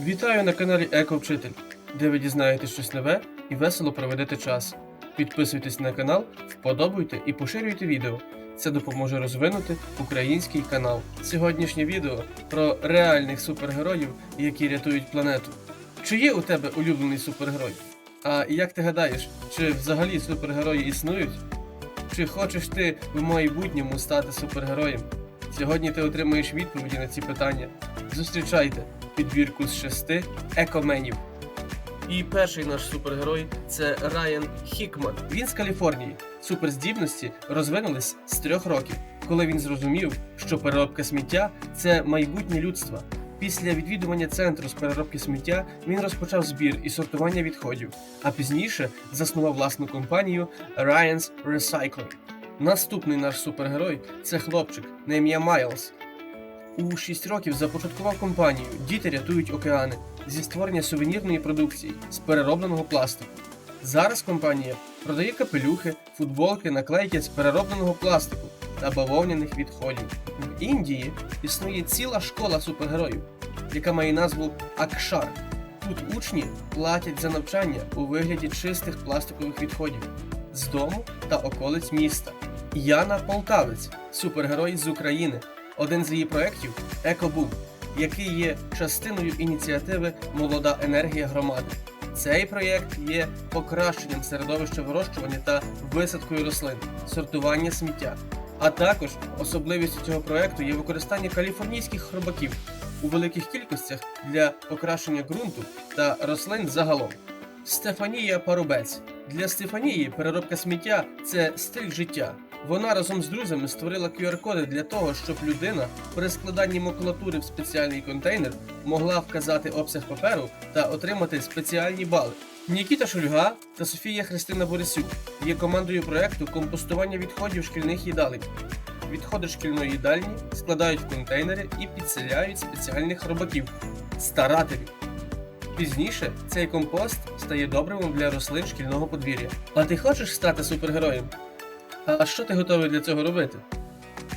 Вітаю на каналі Еко-Вчитель, де ви дізнаєтесь щось нове і весело проведете час. Підписуйтесь на канал, вподобайте і поширюйте відео. Це допоможе розвинути український канал. Сьогоднішнє відео про реальних супергероїв, які рятують планету. Чи є у тебе улюблений супергерой? А як ти гадаєш, чи взагалі супергерої існують? Чи хочеш ти в майбутньому стати супергероєм? Сьогодні ти отримаєш відповіді на ці питання. Зустрічайте підбірку з шести екоменів. І перший наш супергерой це Райан Хікман. Він з Каліфорнії. Суперздібності розвинулись з трьох років, коли він зрозумів, що переробка сміття це майбутнє людства. Після відвідування центру з переробки сміття він розпочав збір і сортування відходів, а пізніше заснував власну компанію Ryan's Recycling. Наступний наш супергерой це хлопчик на ім'я Майлз. У 6 років започаткував компанію Діти рятують океани зі створення сувенірної продукції з переробленого пластику. Зараз компанія продає капелюхи, футболки, наклейки з переробленого пластику та бавовняних відходів. В Індії існує ціла школа супергероїв, яка має назву Акшар. Тут учні платять за навчання у вигляді чистих пластикових відходів з дому та околиць міста. Яна Полтавець, супергерой з України, один з її проєктів Екобум, який є частиною ініціативи Молода енергія громади. Цей проєкт є покращенням середовища вирощування та висадкою рослин, сортування сміття. А також особливістю цього проєкту є використання каліфорнійських хробаків у великих кількостях для покращення ґрунту та рослин загалом. Стефанія Парубець. Для Стефанії переробка сміття це стиль життя. Вона разом з друзями створила QR-коди для того, щоб людина при складанні макулатури в спеціальний контейнер могла вказати обсяг паперу та отримати спеціальні бали. Нікіта Шульга та Софія Христина Борисюк є командою проекту компостування відходів шкільних їдалень. Відходи шкільної їдальні складають в контейнери і підселяють спеціальних робаків старателів. Пізніше цей компост стає добривом для рослин шкільного подвір'я. А ти хочеш стати супергероєм? А що ти готовий для цього робити?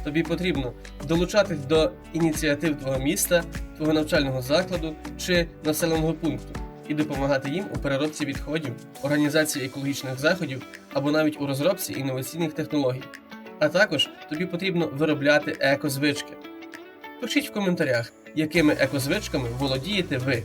Тобі потрібно долучатись до ініціатив твого міста, твого навчального закладу чи населеного пункту і допомагати їм у переробці відходів, організації екологічних заходів або навіть у розробці інноваційних технологій. А також тобі потрібно виробляти екозвички. Пишіть в коментарях, якими екозвичками володієте ви.